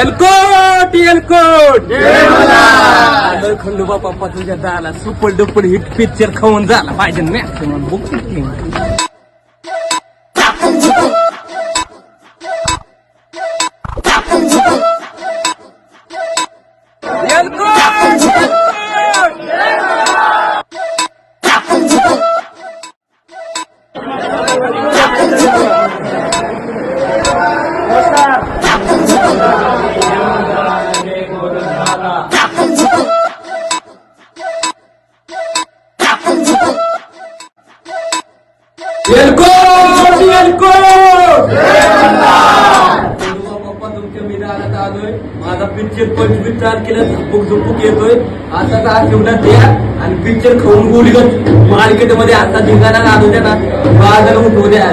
एलकोट एलकोट. खंडोबा पप्पा तुझ्या दाला सुपर डुपर हिट पिक्चर खाऊन झाला पाहिजे बुक एलकोट. पप्पा तुमच्या मी दारात आलोय माझा पिक्चर पंचवीस तारखेला झुपूक झुपूक येतोय आता का द्या आणि पिक्चर खाऊन गोळी मार्केटमध्ये आता धिंगाणा लागू द्या ना बाजार उठवू द्या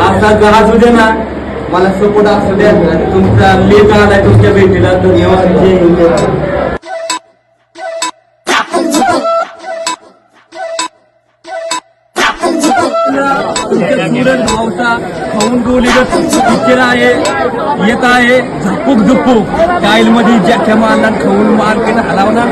आता गाजू द्या ना मला सपोर्ट असू द्या आणि तुमचा लेख आलाय तुमच्या भेटीला धन्यवाद तुमच्या सुरत भावचा खाऊन गोलीगत पिक्चर आहे येत आहे. झपूक झुपूक. स्टाईल मध्ये ज्याच्या मारणार खाऊन मार हलावणार.